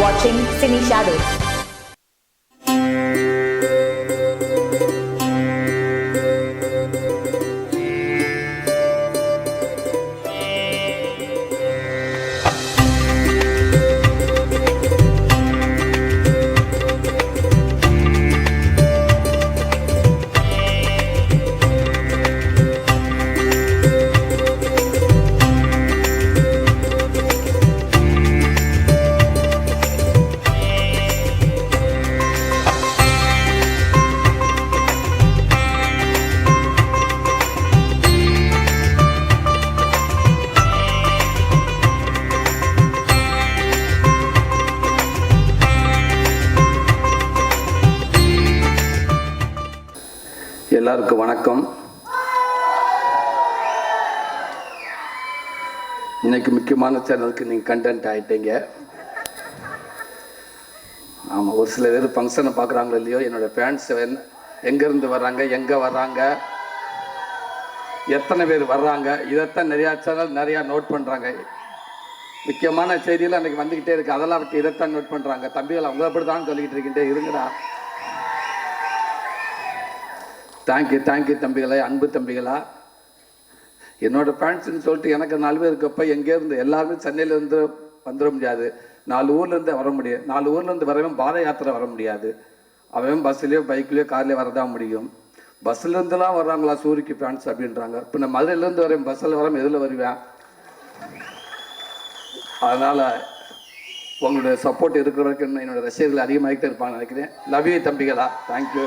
watching Cine Shadows. எல்லாருக்கும் வணக்கம். இன்னைக்கு முக்கியமான சேனலுக்கு நீங்கள் கண்டென்ட் ஆயிட்டீங்க. ஆமாம் ஒரு சில பேர் ஃபங்க்ஷனை பார்க்குறாங்களோ இல்லையோ என்னோட ஃபேன்ஸ் எங்கேருந்து வர்றாங்க எங்கே வர்றாங்க எத்தனை பேர் வர்றாங்க இதைத்தான் நிறையா சேனல் நிறையா நோட் பண்ணுறாங்க முக்கியமான செய்தியில் அன்றைக்கி வந்துக்கிட்டே இருக்குது அதெல்லாம் விட்டு இதைத்தான் நோட் பண்ணுறாங்க தம்பிகள் அவங்க அப்படி தான் சொல்லிக்கிட்டு இருக்கிட்டே இருங்கடா. தேங்க்யூ தேங்க்யூ தம்பிகளே அன்பு தம்பிகளா. என்னோட ஃபேன்ஸுன்னு சொல்லிட்டு எனக்கு நாலு பேர் இருக்கப்போ எங்கேருந்து எல்லாருமே சென்னையிலேருந்து வந்துட முடியாது. நாலு ஊர்லேருந்து வர முடியும் நாலு ஊர்லேருந்து வரவன் பாத யாத்திரை வர முடியாது. அவன் பஸ்ஸுலேயோ பைக்லேயோ கார்லேயோ வரதான் முடியும். பஸ்ஸுலேருந்துலாம் வர்றாங்களா சூரிக்கு ஃபேன்ஸ் அப்படின்றாங்க. இப்போ நான் மதுரையிலேருந்து வரேன் பஸ்ஸில் வரேன் எதில் வருவேன்? அதனால் உங்களுடைய சப்போர்ட் இருக்கிற வரைக்கும் என்னோட ரசிகர்கள் அதிகமாகிட்டே இருப்பான்னு நினைக்கிறேன். லவ் யூ தம்பிகளா. தேங்க்யூ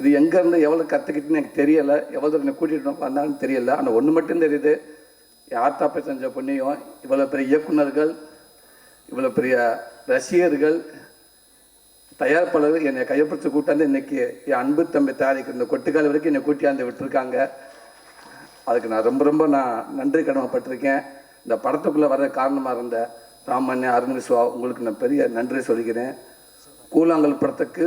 இது எங்கேருந்து எவ்வளோ கற்றுக்கிட்டுன்னு எனக்கு தெரியலை. எவ்வளோ தூரம் கூட்டிகிட்டு வந்தாங்கன்னு தெரியல. ஆனால் ஒன்று மட்டும் தெரியுது. யார் ஆத்தாப்பை செஞ்ச புண்ணியம் இவ்வளோ பெரிய இயக்குனர்கள் இவ்வளோ பெரிய ரசிகர்கள் தயாரிப்பாளர்கள் என்னை கையப்பிடிச்சு கூட்டாந்து இன்னைக்கு என் அன்பு தம்பி தயாரிக்கிற இந்த கொட்டுக்கால் வரைக்கும் என்னை கூட்டியாந்து விட்டுருக்காங்க. அதுக்கு நான் ரொம்ப ரொம்ப நான் நன்றி கடமைப்பட்டிருக்கேன். இந்த படத்துக்குள்ளே வர காரணமாக இருந்த ராமன்யா அருண் உங்களுக்கு நான் பெரிய நன்றி சொல்லிக்கிறேன். கூழாங்கல் படத்துக்கு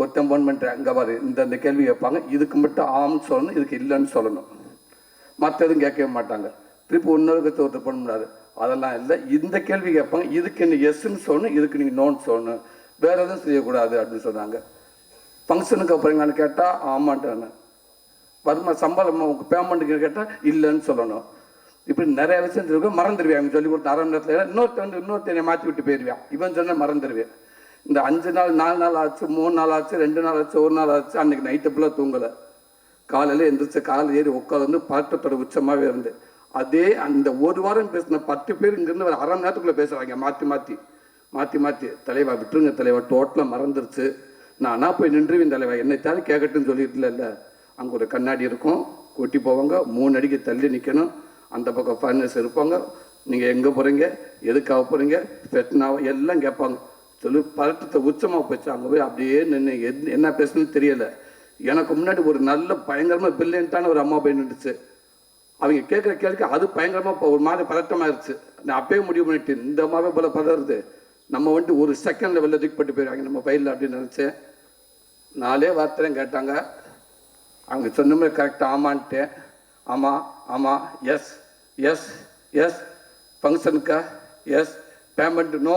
ஒருத்தன் ஃபோன் பண்ணிட்டேன் அங்கே பாரு இந்த இந்த கேள்வி கேட்பாங்க. இதுக்கு மட்டும் ஆம்னு சொல்லணும் இதுக்கு இல்லைன்னு சொல்லணும். மற்ற எதுவும் கேட்கவே மாட்டாங்க. திருப்பி இன்னொருக்கு ஒருத்தர் பண்ண முடியாது அதெல்லாம் இல்லை. இந்த கேள்வி கேட்பாங்க. இதுக்கு நீ எஸ்ன்னு சொல்லணும் இதுக்கு நீங்கள் நோன்னு சொல்லணும். வேற எதுவும் செய்யக்கூடாது அப்படின்னு சொன்னாங்க. ஃபங்க்ஷனுக்கு அப்புறங்கன்னு கேட்டால் ஆமான்ட்டாங்க. வருமா சம்பளம் உங்கள் பேமெண்ட்டுக்கு கேட்டால் இல்லைன்னு சொல்லணும். இப்படி நிறைய விஷயம் இருக்கு. மறந்துடுவேன். சொல்லி கொடுத்த அரை மணி நேரத்தில். இன்னொருத்த வந்து இன்னொருத்தனை மாற்றி விட்டு போயிடுவேன். இவன் சொன்னால் மறந்துடுவேன். இந்த அஞ்சு நாள் நாலு நாள் ஆச்சு மூணு நாள் ஆச்சு ரெண்டு நாள் ஆச்சு ஒரு நாள் ஆச்சு அன்றைக்கி நைட்டு ஃபுல்லாக தூங்கலை. காலையில் எழுந்திரிச்சு காலை ஏறி உட்காந்து பாட்டத்தோட உச்சமாகவே இருந்து அதே அந்த ஒரு வாரம் பேசின பத்து பேர் இங்கேருந்து ஒரு அரை மணி நேரத்துக்குள்ளே பேசுகிறாங்க மாற்றி மாற்றி மாற்றி மாற்றி தலைவா விட்டுருங்க தலைவா டோட்டலாக மறந்துருச்சு. நானா போய் நின்றுவேன் தலைவா என்னை தானே கேட்கட்டுன்னு சொல்லிட்டு இல்லை அங்கே ஒரு கண்ணாடி இருக்கும் கூட்டி போவாங்க மூணு அடிக்கு தள்ளி நிற்கணும் அந்த பக்கம் ஃபர்னஸ் இருப்பாங்க. நீங்கள் எங்கே போகிறீங்க எதுக்காக போகிறீங்க ஃபெட்னாவோ எல்லாம் கேட்பாங்க. சொல்லி பதட்டத்தை உச்சமாக போச்சு. அங்கே போய் அப்படியே நின்று எது என்ன பேசணும்னு தெரியலை. எனக்கு முன்னாடி ஒரு நல்ல பயங்கரமாக பில்லியன்ட்டான ஒரு அம்மா போய் நின்றுச்சு. அவங்க கேட்குற கேள்விக்கு அது பயங்கரமாக இப்போ ஒரு மாதிரி பதட்டமாயிருச்சு. நான் அப்பயே முடிவு பண்ணிட்டேன் இந்த அம்மாவே போல பதறுது. நம்ம வந்துட்டு ஒரு செகண்டில் வெளில தூக்கி போட்டு போயிடுவாங்க நம்ம பையில் அப்படின்னு நினச்சேன். நாலே வார்த்தையும் கேட்டாங்க. அவங்க சொன்ன மாதிரி கரெக்டாக ஆமான்ட்டேன் ஆமாம் ஆமாம் yes yes yes ஃபங்க்ஷனுக்கா yes payment no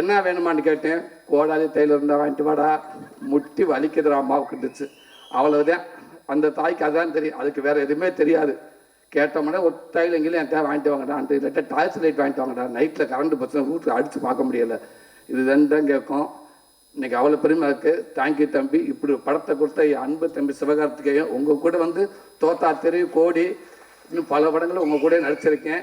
என்ன வேணுமான்னு கேட்டேன். கோடாலி தையில் இருந்தால் வாங்கிட்டு வாடா. முட்டி வலிக்குதுடா அம்மாவுக்குட்டுச்சு அவ்வளவுதான். அந்த தாய்க்கு அதான் தெரியும். அதுக்கு வேற எதுவுமே தெரியாது. கேட்டோம்னா ஒரு தையல் எங்கேயும் என் தேவை வாங்கிட்டு வாங்கடான்ட்டு இல்லாட்டா டாய்ஸ் லைட் வாங்கிட்டு வாங்கடா. நைட்டில் கரண்ட் பிரச்சனை வீட்டில் அடித்து பார்க்க முடியல. இது தான் கேட்கும். இன்னைக்கு அவ்வளோ பெருமை இருக்குது தேங்க்யூ தம்பி. இப்படி படத்தை கொடுத்த என் அன்பு தம்பி சிவகார்த்திகேயன் உங்கள் கூட வந்து தோத்தா தெரு கோடி இன்னும் பல படங்களும் உங்கள் கூட நடிச்சிருக்கேன்.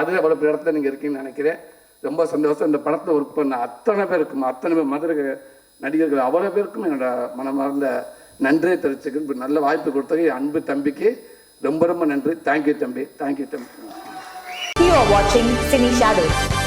அது அவ்வளோ பெரிய இடத்துல நீங்கள் இருக்கீங்கன்னு நினைக்கிறேன். ரொம்ப சந்தோஷம். இந்த படத்தை ஒர்க் பண்ண அத்தனை பேருக்கும் அத்தனை பேர் மதுரை நடிகர்கள் அவ்வளோ பேருக்கும் என்னோட மனமார்ந்த நன்றியை தெரிவிச்சுக்கு நல்ல வாய்ப்பு கொடுத்தது. அன்பு தம்பிக்கு ரொம்ப ரொம்ப நன்றி. தேங்க்யூ தம்பி. தேங்க்யூ தம்பி. You are watching Cine Shadows.